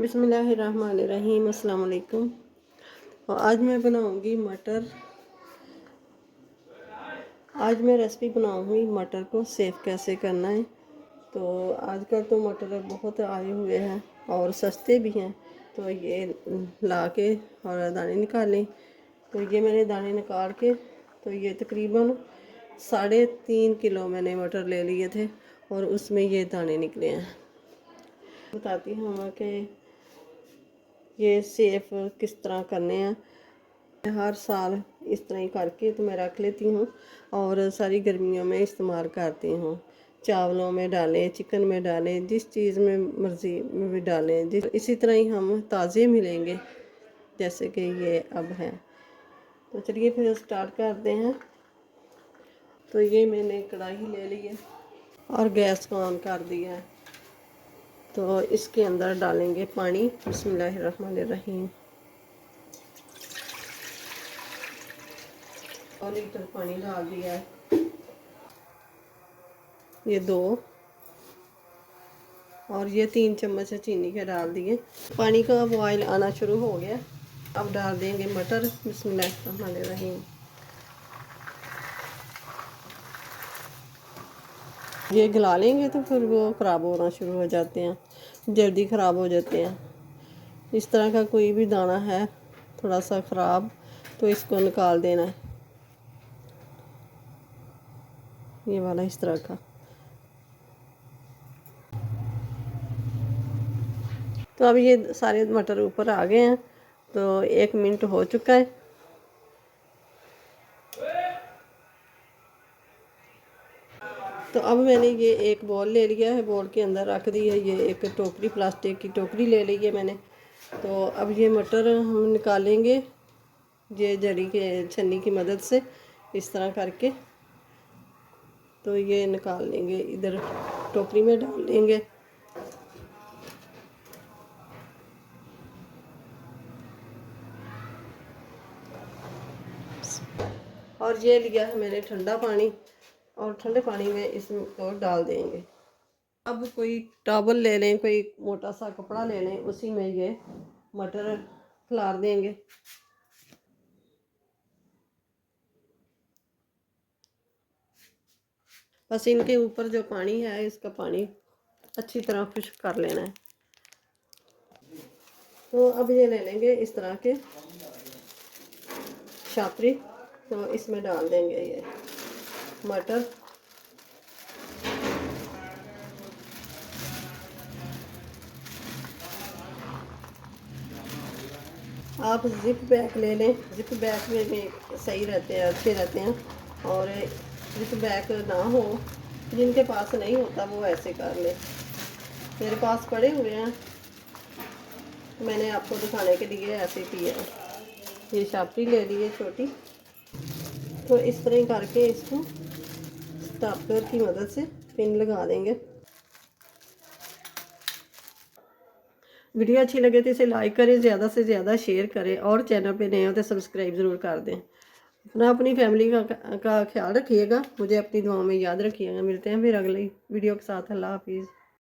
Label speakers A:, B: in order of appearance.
A: बिसमीम वालेकुम और आज मैं बनाऊँगी मटर। आज मैं रेसिपी बनाऊँगी मटर को सेव कैसे करना है। तो आजकल तो मटर बहुत आए हुए हैं और सस्ते भी हैं। तो ये ला के और दाने निकालें। तो ये मैंने दाने निकाल के तो ये तकरीबन साढ़े तीन किलो मैंने मटर ले लिए थे और उसमें ये दाने निकले हैं। बताती हूँ कि ये सेफ़ किस तरह करने हैं। हर साल इस तरह ही करके तो मैं रख लेती हूँ और सारी गर्मियों में इस्तेमाल करती हूँ। चावलों में डालें, चिकन में डालें, जिस चीज़ में मर्ज़ी में भी डालें, जिस इसी तरह ही हम ताज़े मिलेंगे, जैसे कि ये अब है। तो चलिए फिर स्टार्ट करते हैं। तो ये मैंने कढ़ाई ले ली है और गैस को ऑन कर दिया है। तो इसके अंदर डालेंगे पानी। बसमीम और लीटर पानी डाल दिया है। ये दो। और ये तीन चम्मच चीनी के, डाल दिए। पानी का बॉयल आना शुरू हो गया। अब डाल देंगे मटर। बसमीम ये गला लेंगे तो फिर वो ख़राब होना शुरू हो जाते हैं, जल्दी ख़राब हो जाते हैं। इस तरह का कोई भी दाना है, थोड़ा सा ख़राब तो इसको निकाल देना है। ये वाला इस तरह का। तो अब ये सारे मटर ऊपर आ गए हैं तो एक मिनट हो चुका है। तो अब मैंने ये एक बॉल ले लिया है बॉल के अंदर रख दी है, ये एक टोकरी प्लास्टिक की टोकरी ले ली है मैंने। तो अब ये मटर हम निकालेंगे, ये जड़ी के, छन्नी की मदद से, इस तरह करके। तो ये निकाल लेंगे, इधर टोकरी में डाल लेंगे और ये लिया है मैंने ठंडा पानी। और ठंडे पानी में इसको डाल देंगे। अब कोई टावल ले लें, कोई मोटा सा कपड़ा ले लें, उसी में ये मटर खिलार देंगे। बस इनके ऊपर जो पानी है, इसका पानी अच्छी तरह खुश्क कर लेना है। तो अब ये ले लेंगे इस तरह के शापरी तो इसमें डाल देंगे ये। मटर। आप जिप बैग ले लें। जिप बैग में भी सही रहते हैं, अच्छे रहते हैं। और जिप बैग ना हो, जिनके पास नहीं होता, वो ऐसे कर ले। मेरे पास पड़े हुए हैं। मैंने आपको दिखाने के लिए ऐसे किया ये शापी ले ली है छोटी। तो इस तरह करके इसको स्टापलर की मदद से पिन लगा देंगे। वीडियो अच्छी लगे तो इसे लाइक करें ज़्यादा से ज़्यादा शेयर करें और चैनल पे नए हो तो सब्सक्राइब ज़रूर कर दें। अपना अपनी फैमिली का, का ख्याल रखिएगा। मुझे अपनी दुआओं में याद रखिएगा। मिलते हैं फिर अगली वीडियो के साथ। अल्लाह हाफिज़।